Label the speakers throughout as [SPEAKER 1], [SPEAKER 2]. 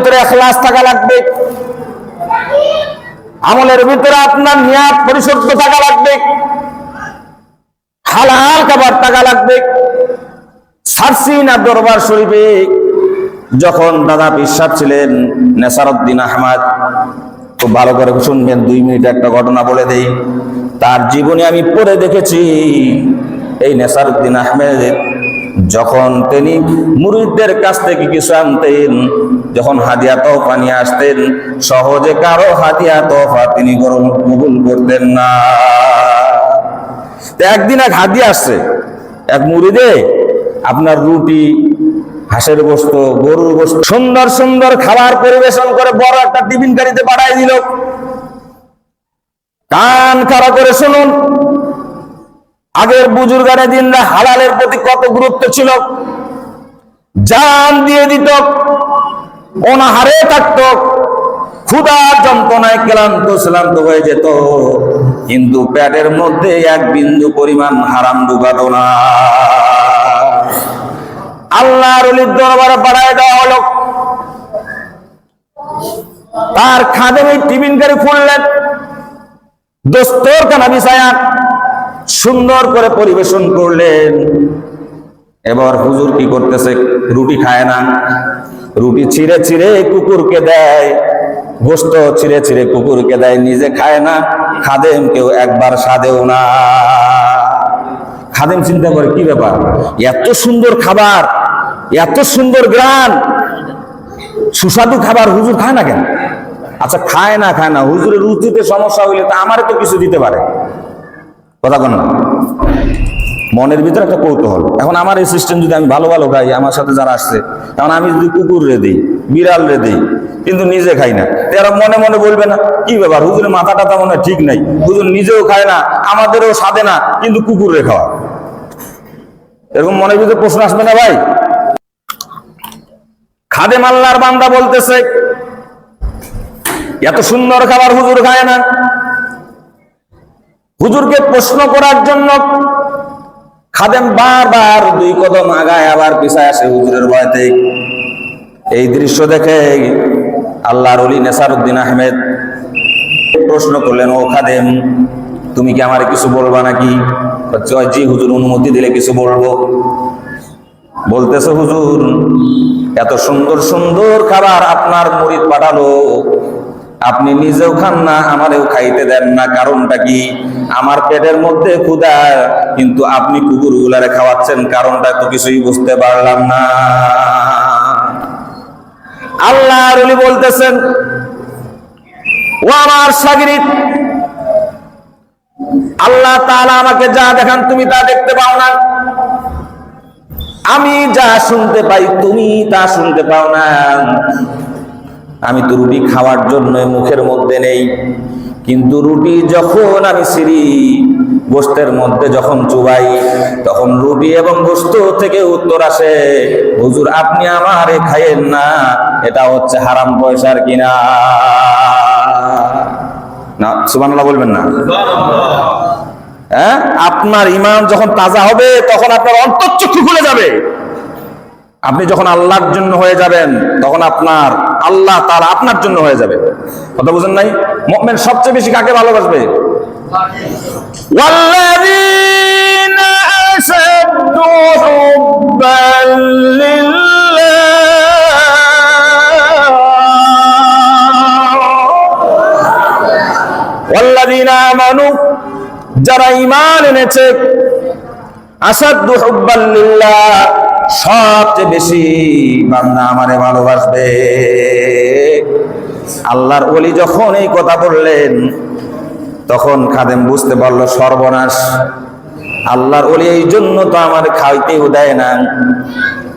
[SPEAKER 1] ভিতরে এখলাস থাকা লাগবে। আমলের ভিতরে আপনার নিয়াত পরিশুদ্ধ থাকা লাগবে। হালাল খাবার টাকা লাগবে। সারসিনা দরবার শরীফে যখন দাদা বিশ্বাস ছিলেন, নেসারউদ্দিন আহমদ, খুব ভালো করে শুনবেন, দুই মিনিট একটা ঘটনা বলে দেই। তার জীবনে আমি পড়ে দেখেছি। এই নেসারউদ্দিন আহমেদ যখন তিনি মুরিদদের কাছ থেকে কিছু আনতেন, যখন হাদিয়া তোফা নিয়ে আসতেন, সহজে কারও হাদিয়া তোফা তিনি গরম কবুল করতেন না। একদিন এক হাদিয়া আসছে, এক মুরিদে আপনার রুটি, হাঁসের গোস্ত, গরুর গোস্ত, সুন্দর সুন্দর খাবার পরিবেশন করে বড় একটা টিফিন গাড়িতে পাঠাই দিল। কান খাড়া করে শুনুন আগের বুজুর্গানে দিনরা হালালের প্রতি কত গুরুত্ব ছিল? জান দিয়ে দিত, অনাহারে থাকতো, ক্ষুধার যন্ত্রণায় ক্লান্ত, শ্লান্ত হয়ে যেত। কিন্তু প্যাটের মধ্যে এক বিন্দু পরিমাণ হারাম ঢুকাতো না। আল্লাহর দরবারে বাড়ায় দেওয়া হলো। তার খাদে টিফিন গাড়ি খুললেন দোস্তর কানা বিছায়া সুন্দর করে পরিবেশন করলেন। এবার হুজুর কি করতেছে? রুটি খায় না। রুটি ছিঁড়ে ছিঁড়ে কুকুরকে দেয়। গোস্ত ছিঁড়ে ছিঁড়ে কুকুরকে দেয়, নিজে খায় না। খাদেম কেউ একবার সাদেও না। খাদেম চিন্তা করে, কি ব্যাপার? এত সুন্দর খাবার, এত সুন্দর গ্রান। সুস্বাদু খাবার হুজুর খায় না কেন? আচ্ছা খায় না খায় না। হুজুরের রুচিতে সমস্যা হইলে তা আমার তো কিছু দিতে পারে। কথা কন। মনের ভিতরে একটা কৌতূহল। এখন আমার এই সিস্টেম যদি আমি ভালো ভালো খাই, আমার সাথে যারা আসছে, এখন আমি যদি কুকুর রে দিই, বিড়াল রে দিই, কিন্তু নিজে খাই না, তো এরা মনে মনে বলবে না, কি ব্যাপার হুজুরের মাথাটা টাথা মনে ঠিক নাই। হুজুর নিজেও খায় না, আমাদেরও সাধে না, কিন্তু কুকুর রে খাওয়া এরকম মনের ভিতরে প্রশ্ন আসবে না ভাই? খাদে মাল্লার বান্দা বলতেছে, এত সুন্দর খাবার হুজুর খায় না। হুজুরকে প্রশ্ন করার জন্য খাদেম বারবার দুই কদম আগায় আবার পিছায় আসে হুজুরের ভয়তে। এই দৃশ্য দেখে আল্লাহর অলি নেসারউদ্দিন আহমেদ প্রশ্ন করলেন, ও খাদেম, তুমি কি আমার কিছু বলবা নাকি? জি, হুজুর অনুমতি দিলে কিছু বলব। বলতেছে, হুজুর, এত সুন্দর সুন্দর খাবার আপনার মুরিদ পাঠালো। আপনি নিজেও খান না, আমারেও খাইতে দেন না। কারণটা কি? আমার পেটের মধ্যে ক্ষুধা, কিন্তু আপনি কুকুর গুলারে খাওয়াচ্ছেন, কারণটা তো কিছুই বুঝতে পারলাম না। আল্লাহ রলি বলতেছেন, ও আমার সাগরিত আল্লাহ তাআলা আমাকে যা দেখান তুমি তা দেখতে পাও না। আমি যা শুনতে পাই তুমি তা শুনতে পাও না। আমি তো রুটি খাওয়ার জন্য মুখের মধ্যে নেই। কিন্তু রুটি যখন আমি সিঁড়ি গোস্তের মধ্যে যখন চুবাই তখন রুটি এবং গোস্ত থেকে উত্তর আসে হুজুর আপনি আমারে খাইয়েন না এটা হচ্ছে হারাম পয়সার কিনা? না সুবহানাল্লাহ বলবেন না। হ্যাঁ আপনার ইমান যখন তাজা হবে তখন আপনার অন্তর্চক্ষু খুলে যাবে। আপনি যখন আল্লাহর জন্য হয়ে যাবেন, তখন আপনার আল্লাহ তার আপনার জন্য হয়ে যাবে। কথা বুঝেন নাই? মমেন সবচেয়ে বেশি কাকে ভালোবাসবে? যারা ইমান এনেছে আসাদ সবচেয়ে বেশি বান্দা আমারে ভালোবাসবে। আল্লাহর ওলি যখন এই কথা বললেন, তখন খাদেম বুঝতে পারল সর্বনাশ। আল্লাহর ওলি এই জন্য তো আমার খাইতেও দেয় না।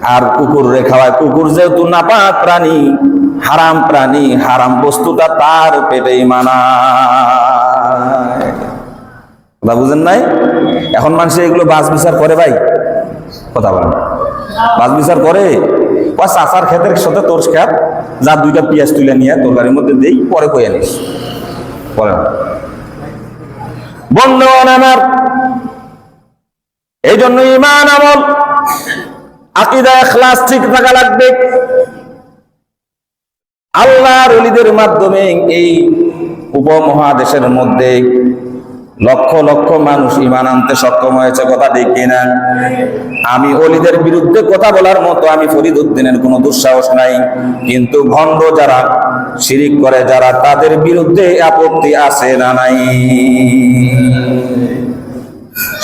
[SPEAKER 1] আর কুকুর রে খাওয়ায়। কুকুর যেহেতু নাপাক প্রাণী, হারাম প্রাণী, হারাম বস্তুটা তার পেটেই মানা কথা বুঝেন নাই? এখন মানুষ এগুলো বাস বিচার করে ভাই। কথা বলেন। বাস বিচার করে বা চাষার ক্ষেতের সাথে তোর খেত যা দুইটা পেঁয়াজ তুলে নিয়ে তরকারির মধ্যে দেই, পরে কই আনিস বলেন। বন্ধুগণ আমার এই জন্য ইমান আমল, আকিদা, এখলাস ঠিক থাকা লাগবে। আল্লাহর অলিদের মাধ্যমে এই উপমহাদেশের মধ্যে লক্ষ লক্ষ মানুষ ইমান আনতে সক্ষম হয়েছে, কথা ঠিক কিনা? আমি অলিদের বিরুদ্ধে কথা বলার মতো আমি ফরিদ উদ্দিনের কোনো দুঃসাহস নাই। কিন্তু ভণ্ড যারা, শিরিক করে যারা, তাদের বিরুদ্ধে আপত্তি আছে না নাই?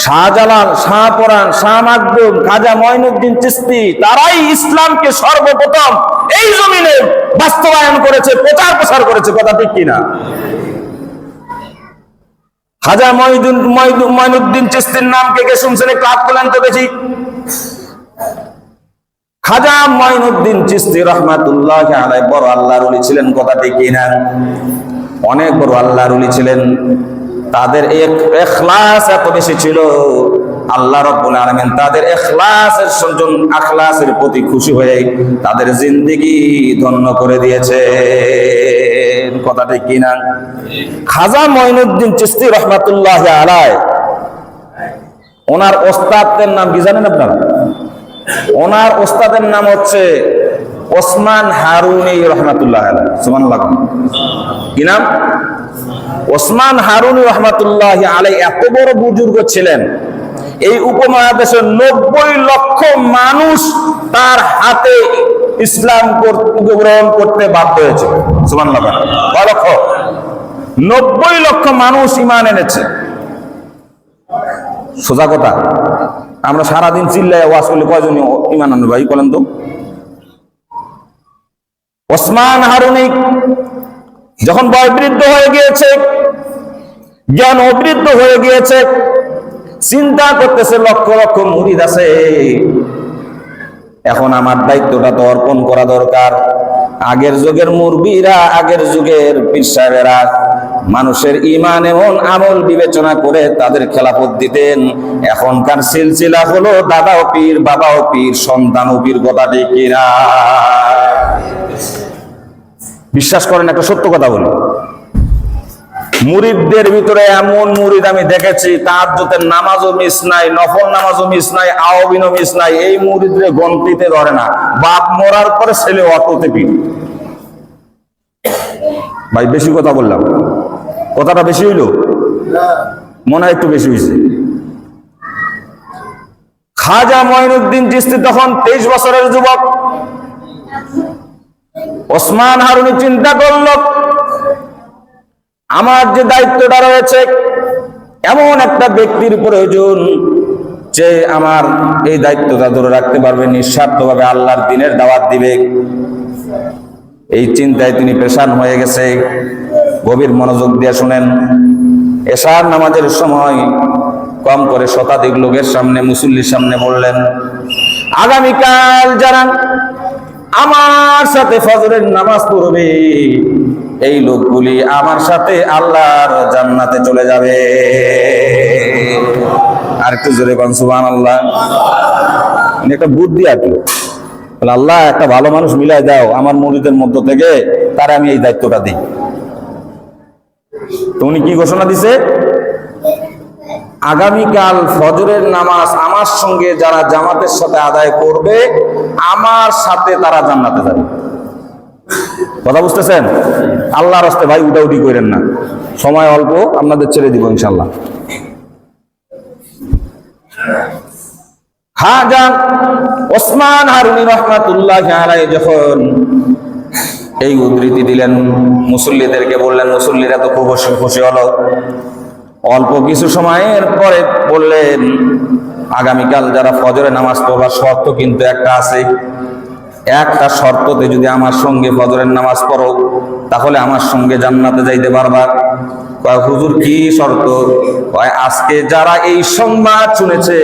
[SPEAKER 1] শাহজালাল শাহপরান শাহ মাকদুম, খাজা মঈনুদ্দিন চিস্তি, তারাই ইসলামকে সর্বপ্রথম এই জমিনে বাস্তবায়ন করেছে প্রচার প্রসার করেছে, কথা ঠিক কিনা? খাজা মঈদুন মঈদু- মঈনুদ্দিন চিস্তির নাম কে কে শুনছেন? একটু হাত তোলেন তো দেখি। খাজা মঈনুদ্দিন চিস্তি রহমাতুল্লাহ আলাই বড় আল্লাহর ওলি ছিলেন কথা ঠিক কিনা অনেক বড় আল্লাহর ওলি ছিলেন। তাদের এক- এখলাস এত বেশি ছিল। আল্লাহ রব্বুল আলামিন তাদের এখলাসের সজন, আখলাসের প্রতি খুশি হয়ে তাদের জিন্দেগি ধন্য করে দিয়েছে। কথাটা কি না? খাজা মঈনুদ্দিন চিস্তি রহমাতুল্লাহ আলাই ওনার ওস্তাদের নাম কি জানেন আপনারা? ওনার ওস্তাদের নাম হচ্ছে ওসমান হারুনি রহমাতুল্লাহ আলাই সুবহানাল্লাহ। কি নাম? ওসমান হারুনি রহমাতুল্লাহ আলাই এত বড় বুজুর্গ ছিলেন। এই উপমহাদেশের নব্বই লক্ষ মানুষ তার হাতে ইসলাম গ্রহণ করতে বাধ্য হয়েছে। নব্বই লক্ষ মানুষ ইমান এনেছে। সোজা কথা, আমরা সারাদিন চিল্লায় ওয়াজ করলে কয়জন ইমান আনবে ভাই বলেন তো? ওসমান হারুনি যখন বয়বৃদ্ধ হয়ে গিয়েছে, জ্ঞান অবৃদ্ধ হয়ে গিয়েছে চিন্তা করতেছে লক্ষ লক্ষ মুরিদ আছে। এখন আমার দায়িত্বটা তো অর্পণ করা দরকার। আগের যুগের মুরবিরা আগের যুগের পীর সাহেবেরা মানুষের ইমান এমন আমল বিবেচনা করে তাদের খেলাফত দিতেন। এখনকার সিলসিলা হলো দাদাও পীর, বাবাও পীর, সন্তানও পীর, কথা কিনা? বিশ্বাস করেন, একটা সত্য কথা বলি। মুরিদদের ভিতরে এমন মুরিদ আমি দেখেছি তার জোতের নামাজও মিস নাই নফল নামাজও মিস নাই আওবিনও মিস নাই এই মুরিদরে গন্তিতে ধরে না। বাপ মরার পরে ছেলে অটোতে পিট ভাই বেশি কথা বললাম। কথাটা বেশি হইল? মনে হয় একটু বেশি হয়েছে খাজা মঈনুদ্দিন চিস্তি তখন তেইশ বছরের যুবক। ওসমান হারুনি চিন্তা করল আমার যে দায়িত্বটা রয়েছে, এমন একটা ব্যক্তির প্রয়োজন যে আমার এই দায়িত্বটা ধরে রাখতে পারবে, নিঃস্বার্থভাবে আল্লাহর দিনের দাওয়াত দিবে। এই চিন্তায় তিনি পেশান হয়ে গেছে। গভীর মনোযোগ দিয়ে শুনেন। এশার নামাজের সময় কম করে শতাধিক লোকের সামনে, মুসল্লির সামনে বললেন, আগামীকাল যারা আমার সাথে ফজরের নামাজ পড়বে। এই লোকগুলি আমার সাথে আল্লাহর জান্নাতে চলে যাবে। আর একটু জোরে কন সুবহান আল্লাহ একটা বুদ্ধি বলে, আল্লাহ একটা ভালো মানুষ মিলাই দাও আমার মরিদের মধ্য থেকে তার আমি এই দায়িত্বটা দিই। তো উনি কি ঘোষণা দিছে? আগামীকাল ফজরের নামাজ আমার সঙ্গে যারা জামাতের সাথে আদায় করবে আমার সাথে তারা জান্নাতে যাবে। কথা বুঝতেছেন? আল্লাহর হস্তে ভাই উঠাউটি করেন না। সময় অল্প, আপনাদের ছেড়ে দিব ইনশাল্লাহ খাজা ওসমান যখন এই উদ্ধৃতি দিলেন, মুসল্লিদেরকে বললেন, মুসল্লিরা তো খুব হলো। অল্প কিছু সময়ের পরে বললেন, আগামীকাল যারা ফজরে নামাজ পড়বার শর্ত কিন্তু একটা আছে। একটা শর্ততে যদি আমার সঙ্গে ফজরের নামাজ পড়ো, তাহলে আমার সঙ্গে জান্নাতে যাইতে পারবা। কয়, হুজুর, কি শর্ত? কয়, আজকে যারা এই সংবাদ শুনেছে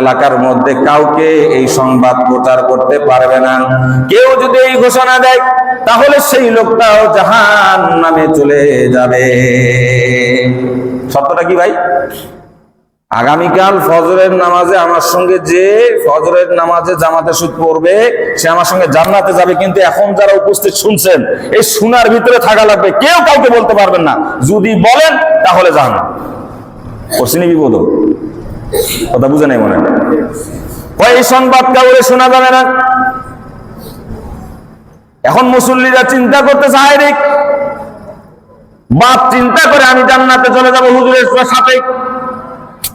[SPEAKER 1] এলাকার মধ্যে কাউকে এই সংবাদ প্রচার করতে পারবে না। কেউ যদি এই ঘোষণা দেয়, তাহলে সেই লোকটাও জাহান নামে চলে যাবে। শর্তটা কি ভাই? আগামীকাল ফজরের নামাজে আমার সঙ্গে যে ফজরের নামাজে জামাতে সুদ পড়বে, সে আমার সঙ্গে জান্নাতে যাবে। কিন্তু এখন যারা উপস্থিত শুনছেন, এই শোনার ভিতরে থাকা লাগবে। কেউ কাউকে বলতে পারবেন না। যদি বলেন, তাহলে যান। পশ্চিমী বিপদ। কথা বুঝে নাই মনে হয়। এই সংবাদ কাউরে শোনা যাবে না। এখন মুসল্লিরা চিন্তা করতে চায় রে। বাপ চিন্তা করে আমি জান্নাতে চলে যাব হুজুরের সাথে।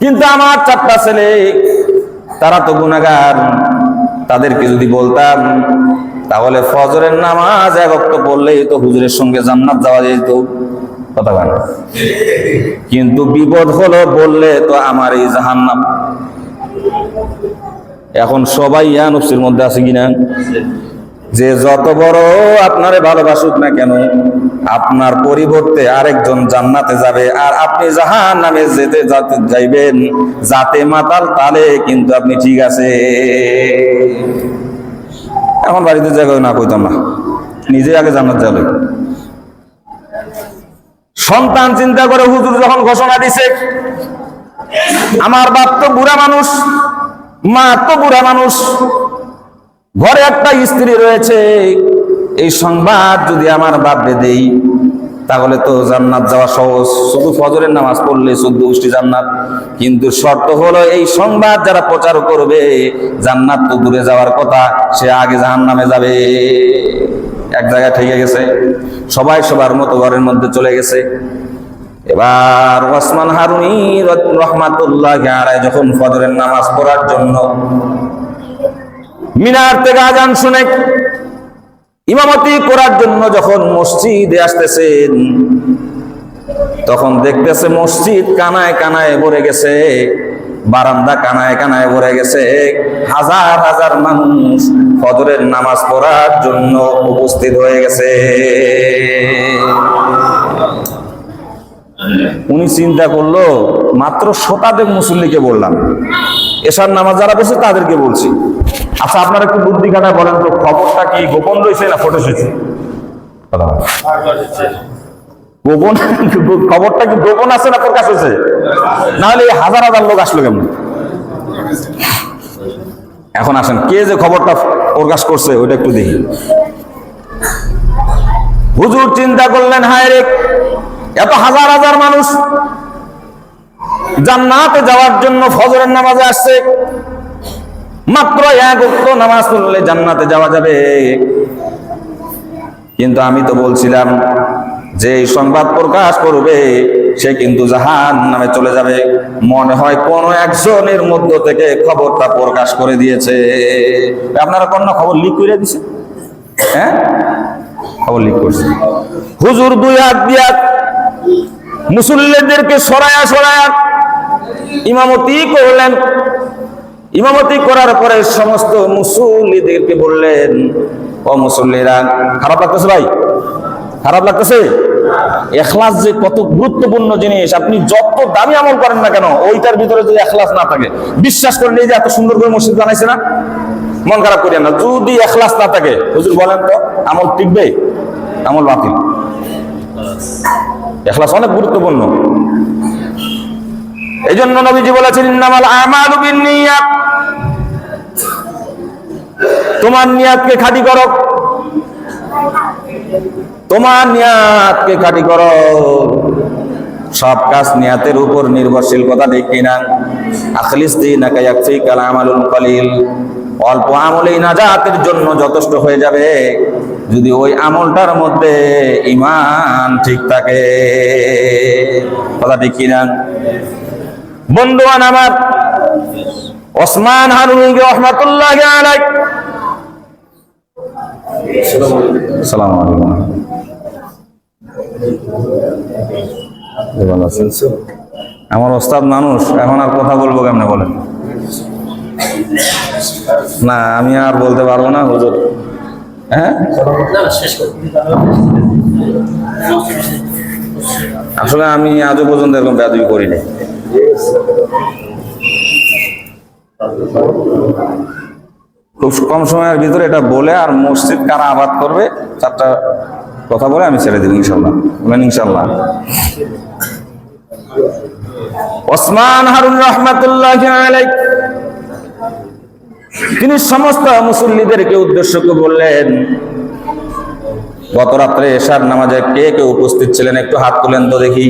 [SPEAKER 1] কিন্তু আমার চারটা ছেলে, তারা তো গুনাগার তাদেরকে যদি বলতাম, তাহলে ফজরের নামাজ এক অক্ত পড়লেই তো হুজুরের সঙ্গে জান্নাত যাওয়া যেত। কথা কিন্তু বিপদ হলো, বললে তো আমার এই জাহান্নাম। এখন সবাই ইয়া মধ্যে আছে কিনা? যে যত বড় আপনারে ভালোবাসুক না কেন, আপনার পরিবর্তে আরেকজন জান্নাতে যাবে। আর আপনি জাহান নামে যেতে যাতে যাইবেন, যাতে মাতাল তালে কিন্তু আপনি ঠিক আছে। এখন বাড়িতে জায়গা না কইতাম না নিজে আগে জান্নাত যাবে সন্তান চিন্তা করে হুজুর যখন ঘোষণা দিছে, আমার বাপ তো বুড়া মানুষ, মা তো বুড়া মানুষ ঘরে একটা স্ত্রী রয়েছে, এই সংবাদ যদি আমার বাপরে দেই, তাহলে তো জান্নাত যাওয়া সহজ। শুধু ফজরের নামাজ পড়লে চোদ্দ গোষ্ঠী জান্নাত। কিন্তু শর্ত হলো এই সংবাদ যারা প্রচার করবে, জান্নাত তো দূরে যাওয়ার কথা, সে আগে জাহান নামে যাবে। এক জায়গায় ঠেকে গেছে। সবাই সবার মতো ঘরের মধ্যে চলে গেছে। এবার ওসমান হারুনি রহমাতুল্লাহ যখন ফজরের নামাজ পড়ার জন্য মিনার থেকে আজান শুনে ইমামতি করার জন্য যখন মসজিদে আসতেছেন, তখন দেখতেছে মসজিদ কানায় কানায় ভরে গেছে, বারান্দা কানায় কানায় ভরে গেছে। হাজার হাজার মানুষ ফজরের নামাজ পড়ার জন্য উপস্থিত হয়ে গেছে। উনি চিন্তা করল, মাত্র শতাধিক মুসল্লিকে বললাম। এসার নামাজ যারা বসে তাদেরকে বলছি। আচ্ছা আপনারা একটু বুদ্ধি কাটায় বলেন তো, খবরটা কি গোপন রয়েছে না ফটো এসেছে গোপন খবরটা কি গোপন আছে না প্রকাশ হয়েছে? নাহলে হাজার হাজার লোক আসলো কেমন? এখন আসেন, কে যে খবরটা প্রকাশ করছে ওইটা একটু দেখি। হুজুর চিন্তা করলেন, হায় রে এত হাজার হাজার মানুষ জান্নাতে যাওয়ার জন্য ফজরের নামাজে আসছে। মাত্র এক উক্ত নামাজ পড়লে জান্নাতে যাওয়া যাবে। কিন্তু আমি তো বলছিলাম যে সংবাদ প্রকাশ করবে, সে কিন্তু জাহান নামে চলে যাবে। মনে হয় কোন একজনের মধ্য থেকে খবরটা প্রকাশ করে দিয়েছে। আপনারা কোন খবর লিক করে দিছে হ্যাঁ? খবর লিক করছে হুজুর দুই হাত দিয়া মুসল্লিদেরকে সরায়া সরায়া ইমামতি করলেন। ইমামতি করার পরে সমস্ত মুসল্লিদেরকে বললেন, ও মুসল্লিরা, খারাপ লাগতেছে ভাই? খারাপ লাগতেছে? এখলাস যে কত গুরুত্বপূর্ণ জিনিস, আপনি যত দামি আমল করেন না কেন, ওইটার ভিতরে যদি এখলাস না থাকে, বিশ্বাস করেন এই যে এত সুন্দর করে মসজিদ বানাইছে না? মন খারাপ করিয়া না, যদি এখলাস না থাকে, হুজুর বলেন তো, আমল টিকবে? আমল বাতিল। এখলাস অনেক গুরুত্বপূর্ণ। এই জন্য নবীজি বলেছেন তোমার নিয়াতকে খাঁটি করো। তোমার নিয়াতকে খাঁটি করো। সব কাজ নিয়াতের উপর নির্ভরশীল, কথা ঠিক কিনা আখলিস দিনাকা ইয়াকফিকাল আমালুল কলিল। অল্প আমলেই না নাজাতের জন্য যথেষ্ট হয়ে যাবে। যদি ওই আমলটার মধ্যে ইমান ঠিক থাকে। কথা ঠিক কিনা? বন্ধুয়ান আমার, ওসমান হারুনি রহমাতুল্লাহ সালাম? আমার ওস্তাদ মানুষ, এখন আর কথা বলব কেমনে বলেন? না, আমি আর বলতে পারব না, হুজুর। হ্যাঁ? আসলে আমি আজও পর্যন্ত এরকম বেদবি করিনি খুব কম সময়ের ভিতরে এটা বলে আর মসজিদ কারা আবাদ করবে চারটা কথা বলে আমি ছেড়ে দেব ইনশাল্লাহ। বলেন ইনশাল্লাহ। ওসমান হারুন রহমাতুল্লাহ আলাই তিনি সমস্ত মুসল্লিদেরকে উদ্দেশ্য করে বললেন, গত রাত্রে এশার নামাজে কে কে উপস্থিত ছিলেন? একটু হাত তুলেন তো দেখি।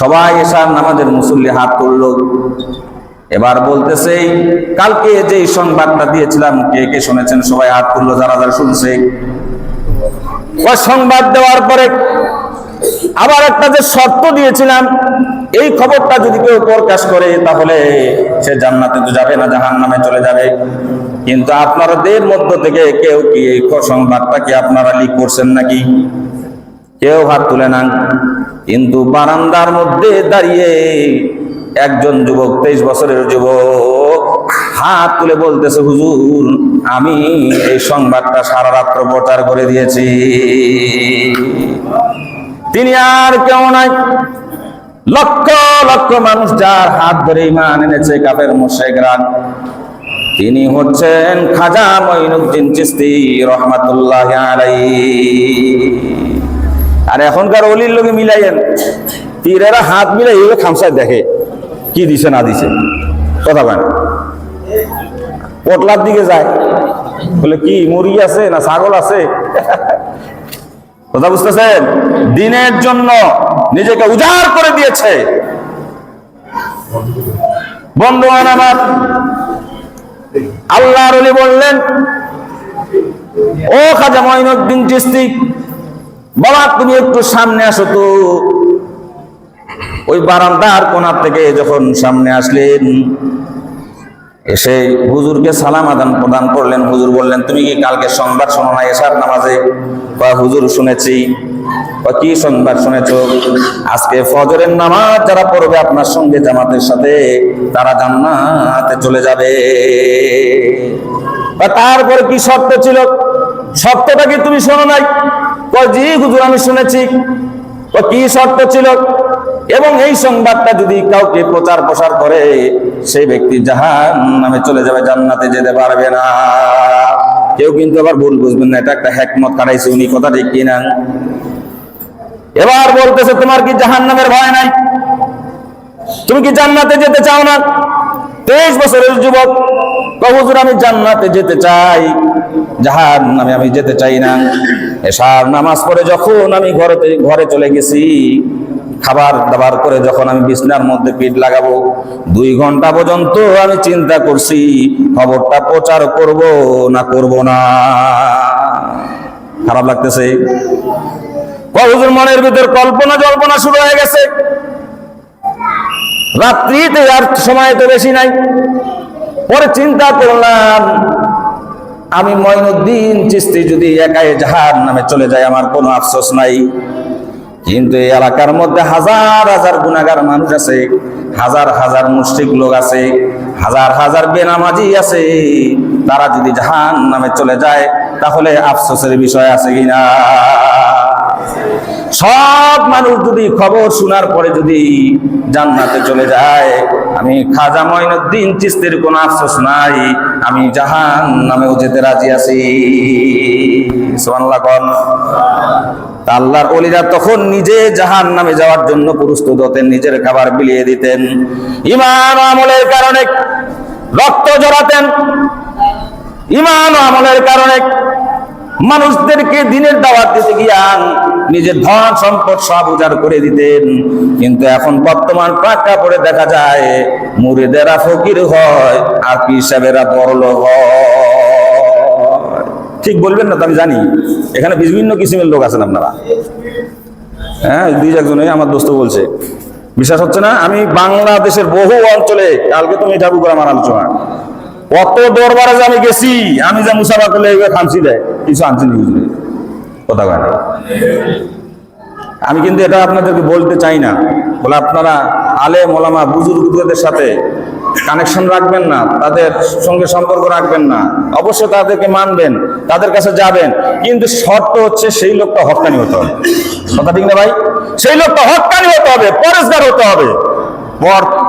[SPEAKER 1] সবাই এশার নামাজের মুসল্লি হাত তুলল। এবার বলতেছে, কালকে যে সংবাদটা দিয়েছিলাম, কে কে শুনেছেন? সবাই হাত তুললো, যারা যারা শুনছে। সংবাদ দেওয়ার পরে আবার একটা যে শর্ত দিয়েছিলাম এই খবরটা যদি কেউ প্রকাশ করে, তাহলে সে জান্নাতে তো যাবে না জাহান নামে চলে যাবে। কিন্তু আপনাদের মধ্য থেকে কেউ কি এই সংবাদটা কি আপনারা লিক করছেন নাকি? কেউ হাত তুলে না কিন্তু বারান্দার মধ্যে দাঁড়িয়ে একজন যুবক, তেইশ বছরের যুবক, হাত তুলে বলতেছে, হুজুর, আমি এই সংবাদটা সারা রাত্র প্রচার করে দিয়েছি। তিনি আর কেউ নাই। লক্ষ লক্ষ মানুষ যার হাত ধরে ইমান এনেছে কাপের মোশেকরান তিনি হচ্ছেন খাজা মঈনুদ্দিন চিস্তি, রহমাতুল্লাহ আলাইহি। আর এখনকার অলির লোকে মিলাইয়েন। তীরেরা হাত মিলাই এইভাবে খামসায় দেখে, কি দিছে না দিছে। কথা কেন পটলার দিকে যায়। বলে, কি, মুরগি আছে না ছাগল আছে? কথা বুঝতেছেন? দিনের জন্য নিজেকে উজাড় করে দিয়েছে। বন্ধুগণ আমার, আল্লাহর অলি বললেন, ও খাজা মঈনুদ্দিন চিস্তি বাবা, তুমি একটু সামনে আসো তো। ওই বারান্দার কোনার থেকে যখন সামনে আসলেন, এসে হুজুরকে সালাম আদান প্রদান করলেন। হুজুর বললেন, তুমি কি কালকে সংবাদ শোনো না এসার নামাজে? বা হুজুর শুনেছি কি সংবাদ শুনেছ? আজকে ফজরের নামাজ যারা পড়বে আপনার সঙ্গে জামাতের সাথে, তারা জান্নাতে চলে যাবে। বা তারপরে কি শর্ত ছিল? শর্তটা কি তুমি শোনো নাই? জি হুজুর, আমি শুনেছি। কি শর্ত ছিল? এবং এই সংবাদটা যদি কাউকে প্রচার প্রসার করে, সেই ব্যক্তি জাহান নামে চলে যাবে, জান্নাতে যেতে পারবে না। কেউ কিন্তু আবার ভুল বুঝবেন না, এটা একটা হ্যাকমত কাটাইছে উনি, কথা ঠিক কিনা? এবার বলতেছে, তোমার কি জাহান নামের ভয় নাই? তুমি কি জান্নাতে যেতে চাও না? তেইশ বছরের যুবক কবুজুর আমি জান্নাতে যেতে চাই জাহান নামে আমি যেতে চাই না। এসার নামাজ পড়ে যখন আমি ঘরে ঘরে চলে গেছি খাবার দাবার করে যখন আমি বিছনার মধ্যে পিঠ লাগাবো, দুই ঘণ্টা পর্যন্ত আমি চিন্তা করছি, খবরটা প্রচার করব না করব না। খারাপ লাগতেছে। কবুজুর মনের ভিতর কল্পনা জল্পনা শুরু হয়ে গেছে। রাত্রিতে আর সময় তো বেশি নাই। পরে চিন্তা করলাম, আমি ময়নুদ্দিন চিস্তি যদি একাই জাহান নামে চলে যায়, আমার কোনো আফসোস নাই। কিন্তু এই এলাকার মধ্যে হাজার হাজার গুণাগার মানুষ আছে, হাজার হাজার মুশরিক লোক আছে, হাজার হাজার বেনামাজি আছে। তারা যদি জাহান নামে চলে যায়, তাহলে আফসোসের বিষয় আছে কিনা সব মানুষ যদি খবর শোনার পরে যদি জান্নাতে চলে যায়, আমি খাজা মঈনুদ্দিন চিস্তির কোনো আফসোস নাই, আমি জাহান নামেও যেতে রাজি আছি। তা আল্লাহর অলিরা তখন নিজে জাহান নামে যাওয়ার জন্য প্রস্তুত হতেন, নিজের খাবার বিলিয়ে দিতেন। ইমান আমলের কারণে রক্ত জড়াতেন ইমান আমলের কারণে মানুষদেরকে দিনের দাওয়াত দিতে গিয়া নিজের ধন সম্পদ সব উজাড় করে দিতেন। কিন্তু এখন বর্তমান প্রেক্ষাপটে দেখা যায়, মুরিদেরা ফকির হয়, আর পিসাবেরা বড়ল হয়। ঠিক বলবেন না তো আমি জানি। এখানে বিভিন্ন কিসিমের লোক আছেন আপনারা। হ্যাঁ দুই একজনে আমার দোস্ত বলছে। বিশ্বাস হচ্ছে না? আমি বাংলাদেশের বহু অঞ্চলে, কালকে তুমি এটা করে আমার আলোচনা। কত দরবারে যে আমি গেছি, আমি যে মুসাফা করলে এগুলো খামছি দেয়, কিছু আনছি নি কথা কয় আমি কিন্তু এটা আপনাদেরকে বলতে চাই না। বলে আপনারা আলে মোলামা বুজুর্গদের সাথে কানেকশন রাখবেন না, তাদের সঙ্গে সম্পর্ক রাখবেন না। অবশ্যই তাদেরকে মানবেন, তাদের কাছে যাবেন, কিন্তু শর্ত হচ্ছে সেই লোকটা হকানি হতে হবে। কথা ঠিক না ভাই? সেই লোকটা হকানি হতে হবে, পরেশগার হতে হবে।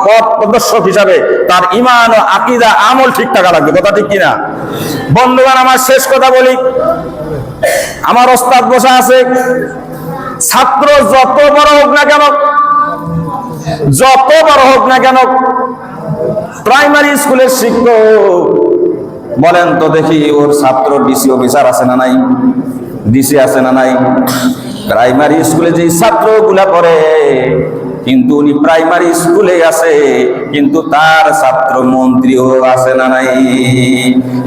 [SPEAKER 1] পথ প্রদর্শক হিসাবে তার ইমান ও আকিদা, আমল ঠিক থাকা লাগবে, কথা ঠিক কিনা? বন্ধুগণ, আমার শেষ কথা বলি। আমার ওস্তাদ বসা আছে। ছাত্র যত বড় হোক না কেন, যত বড় হোক না কেন প্রাইমারি স্কুলের শিক্ষক। বলেন তো দেখি ওর ছাত্র ডিসি অফিসার আছে না নাই? ডিসি আছে না নাই? প্রাইমারি স্কুলে যে ছাত্রগুলা পড়ে, কিন্তু উনি প্রাইমারি স্কুলে আছে, কিন্তু তার ছাত্র মন্ত্রীও আছে না নাই।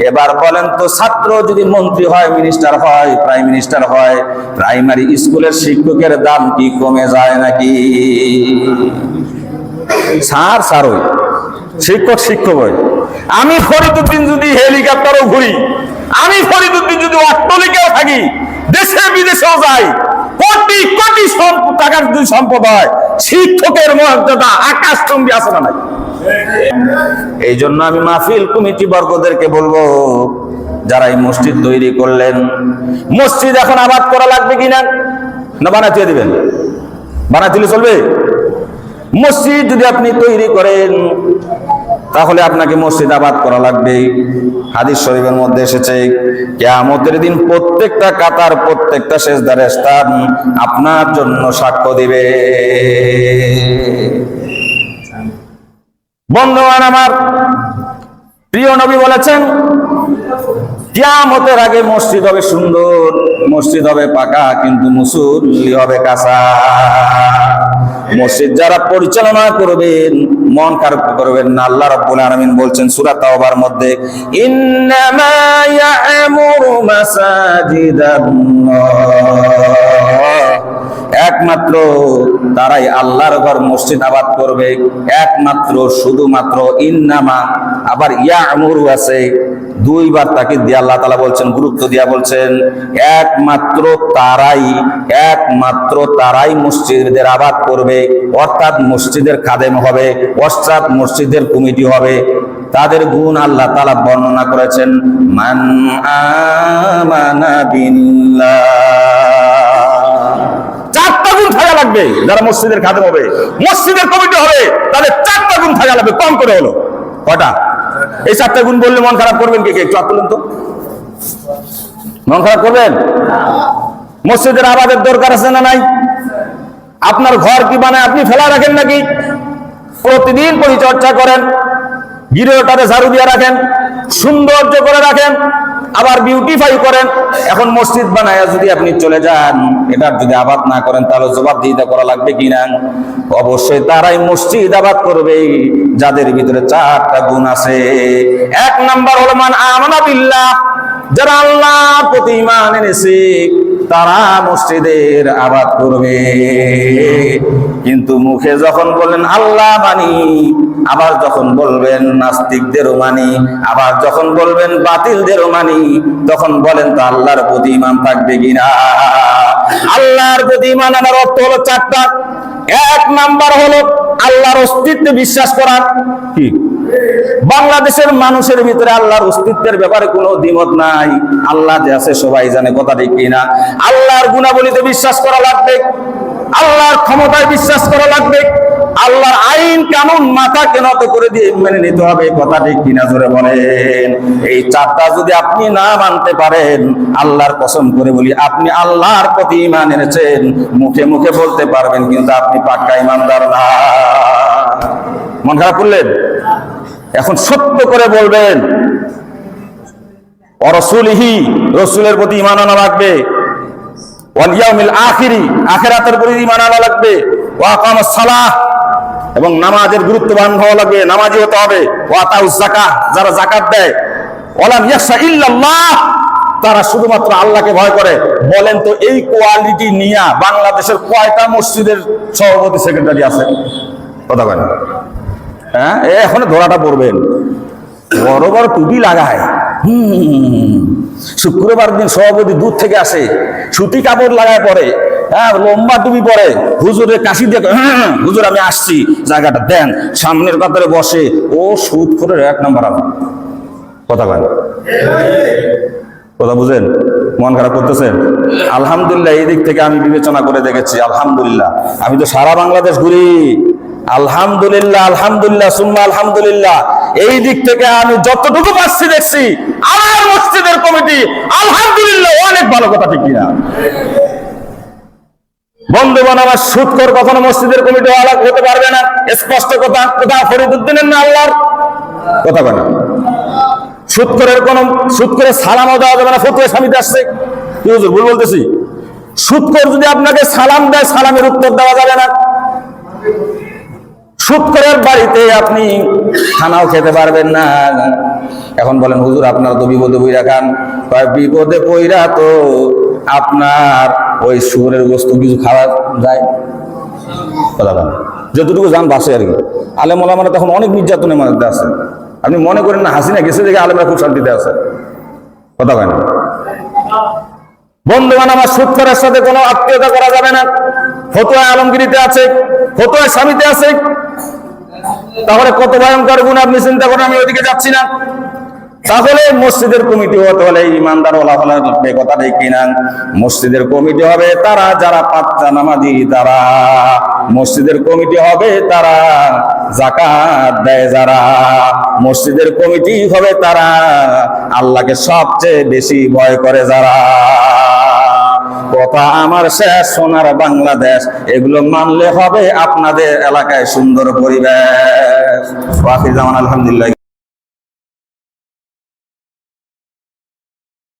[SPEAKER 1] এবার বলেন তো ছাত্র যদি মন্ত্রী হয় মিনিস্টার হয় প্রাইম মিনিস্টার হয়, প্রাইমারি স্কুলের শিক্ষকের দাম কি কমে যায় নাকি? স্যার ওই শিক্ষক শিক্ষক ওই আমি ফরিদুদ্দিন যদি হেলিকপ্টারও ঘুরি, আমি ফরিদুদ্দিন যদি অট্টলিকাও থাকি, দেশে বিদেশেও যাই, কোটি কোটি টাকার যদি সম্পদ হয়, শিক্ষকের মর্যাদা আকাশ চম্বি আছে না নাই? এই জন্য আমি মাহফিল কমিটি বর্গদেরকে বলব, যারা এই মসজিদ তৈরি করলেন, মসজিদ এখন আবাদ করা লাগবে কিনা? না বানাতে দিবেন। বানাতে চলবে? মসজিদ যদি আপনি তৈরি করেন, তাহলে আপনাকে মসজিদ আবাদ করা লাগবে। হাদিস শরীফের মধ্যে এসেছে, কেয়ামতের দিন প্রত্যেকটা কাতার, প্রত্যেকটা শেষদার স্থান আপনার জন্য সাক্ষ্য দিবে। বন্ধুবান আমার, প্রিয় নবী বলেছেন, কিয়ামতের আগে মসজিদ হবে সুন্দর, মসজিদ হবে পাকা, কিন্তু মুসল্লি হবে কাঁচা। মসজিদ যারা পরিচালনা করবেন, মন খারাপ করবেন না। আল্লাহ রাব্বুল আলামিন বলছেন সূরা তাওবার মধ্যে, ইন্নামা ইয়া'মুরু মাসাজিদাল্লাহ একমাত্র তারাই আল্লাহর ঘর মসজিদ আবাদ করবে, একমাত্র শুধুমাত্র ইন্নামা। আবার ইয়া আমরু আছে, দুইবার তাকে দিয়ে আল্লাহ তালা বলছেন, গুরুত্ব দিয়া বলছেন, একমাত্র তারাই একমাত্র তারাই মসজিদের আবাদ করবে, অর্থাৎ মসজিদের খাদেম হবে, অর্থাৎ মসজিদের কমিটি হবে। তাদের গুণ আল্লাহ তালা বর্ণনা করেছেন, মান আমানা বিল্লাহ। চারটা গুণ থাকা লাগবে। যারা মসজিদের খাদেম হবে, মসজিদের কমিটি হবে তাহলে চারটা গুণ থাকা লাগবে, কম করে হলো। কটা এই চারটা গুণ বললে মন খারাপ করবেন কে কে? একটু হাত তো। মন খারাপ করবেন? মসজিদের আবাদের দরকার আছে না নাই? আপনার ঘর কি বানায় আপনি ফেলা রাখেন নাকি? প্রতিদিন পরিচর্যা করেন গিরেওটারে ঝাড়ু দিয়ে রাখেন, সৌন্দর্য করে রাখেন আবার বিউটিফাই করেন। এখন মসজিদ বানায় যদি আপনি চলে যান, এটার যদি আবাদ না করেন, তাহলে জবাব দিতে করা লাগবে কিনা অবশ্যই তারাই মসজিদ আবাদ করবে, যাদের ভিতরে চারটা গুণ আছে। এক নাম্বার হলো মান আমানা বিল্লাহ। যারা আল্লাহর প্রতি ইমান এনেছে, তারা মসজিদের আবাদ করবে। কিন্তু মুখে যখন বললেন, আল্লাহ মানি, আবার যখন বলবেন, নাস্তিকদেরও মানি, আবার যখন বলবেন, বাতিলদেরও মানি, তখন বলেন, তো আল্লাহর প্রতি থাকবে কিনা? আল্লাহর প্রতি আনার অর্থ হলো চারটা। এক নাম্বার হলো আল্লাহর অস্তিত্বে বিশ্বাস করা। কি? বাংলাদেশের মানুষের ভিতরে আল্লাহর অস্তিত্বের ব্যাপারে কোনো দ্বিমত নাই। আল্লাহ যে আছে সবাই জানে, কথা ঠিক কিনা। আল্লাহর গুণাবলীতে বিশ্বাস করা লাগবে, আল্লাহর ক্ষমতায় বিশ্বাস করা লাগবে, আল্লাহর আইন কানুন মাথা কেনত করে দিয়ে মেনে নিতে হবে, কথা ঠিক কিনা জোরে বলেন। এই চারটা যদি আপনি না মানতে পারেন, আল্লাহর কসম করে বলি, আপনি আল্লাহর প্রতি ইমান এনেছেন, মুখে মুখে বলতে পারবেন, কিন্তু আপনি পাক্কা ইমানদার না। মন খারাপ করলেন? এখন সত্য করে বলবেন। অরসুলিহি রসুলের প্রতি ইমান আনা লাগবে। ওয়ালিয়াউমিল আখিরি, আখিরাতের প্রতি ইমান আনা লাগবে। ওয়া কামাস সালাহ, এবং নামাজের গুরুত্ববান হওয়া লাগবে, নামাজি হতে হবে। ওয়া তাউজ যাকাত যারা জাকাত দেয়। ওয়ালাম ইয়াখশা ইল্লাল্লাহ, তারা শুধুমাত্র আল্লাহকে ভয় করে। বলেন তো, এই কোয়ালিটি নিয়া বাংলাদেশের কয়টা মসজিদের সভাপতি সেক্রেটারি আছে? কথা বলেন। হ্যাঁ? এখন ধরাটা পড়বেন বড় বড় টুপি লাগায়। শুক্রবার দিন সভাপতি দূর থেকে আসে সুতি কাপড় লাগায় পরে। হ্যাঁ লম্বা টুপি পরে। হুজুরের কাশি দিয়ে হ্যাঁ হ্যাঁ, হুজুর আমি আসছি। জায়গাটা দেন। সামনের কাতারে বসে ও সুদ করে এক নাম্বার আলো কথা বলেন কথা বুঝেন? মন খারাপ করতেছেন আলহামদুলিল্লাহ এই দিক থেকে আমি বিবেচনা করে দেখেছি আলহামদুলিল্লাহ। আমি তো সারা বাংলাদেশ ঘুরি। আলহামদুলিল্লাহ আলহামদুলিল্লাহ, সুম্মা আলহামদুলিল্লাহ। এই দিক থেকে আমি যতটুকু পাচ্ছি দেখছি, আমার মসজিদের কমিটি আলহামদুলিল্লাহ অনেক ভালো কথা, ঠিক কিনা? বন্ধুবান আমার সুৎকর কখনো মসজিদের কমিটি আলাদা হতে পারবে না। স্পষ্ট কথা কথা ফরিদুদ্দিনের না আল্লাহর কথা বলে। সুৎকরের কোন, সুৎকরের সালামও দেওয়া যাবে না, ফতুয়া স্বামীতে আসছে। কি হুজুর, ভুল বলতেছি? সুৎকর যদি আপনাকে সালাম দেয়, সালামের উত্তর দেওয়া যাবে না। সুদ করার বাড়িতে আপনি খানাও খেতে পারবেন না। এখন বলেন, হুজুর, আপনার তো বিপদে বইরা খান। বিপদে পইরা তো আপনার ওই শুয়োরের বস্তু কিছু খাওয়া যায়। কথা বলেন। যতটুকু যান বাসে আর কি। আলেম ওলামারা তখন অনেক নির্যাতনের মধ্যে আছে। আপনি মনে করেন না, হাসিনা গেছে দেখে আলেমরা খুব শান্তিতে আছে। কথা কয় না? বন্ধুবান আমার সুদ করার সাথে কোনো আত্মীয়তা করা যাবে না। ফতোয়া আলমগিরিতে আছে, ফতোয়া স্বামীতে আছে। তাহলে কত ভয়ঙ্কর গুণ আপনি চিন্তা করেন, আমি ওদিকে যাচ্ছি না। তাহলে মসজিদের কমিটি হতে হলে ইমানদার ওলা কথা নেই কিনা? মসজিদের কমিটি হবে তারা, যারা পাত্তা নামাজি, তারা। মসজিদের কমিটি হবে তারা জাকাত দেয় যারা। মসজিদের কমিটি হবে তারা, আল্লাহকে সবচেয়ে বেশি ভয় করে যারা। কথা আমার শেষ সোনার বাংলাদেশ। এগুলো মানলে হবে আপনাদের এলাকায় সুন্দর পরিবেশ। আলহামদুলিল্লাহ।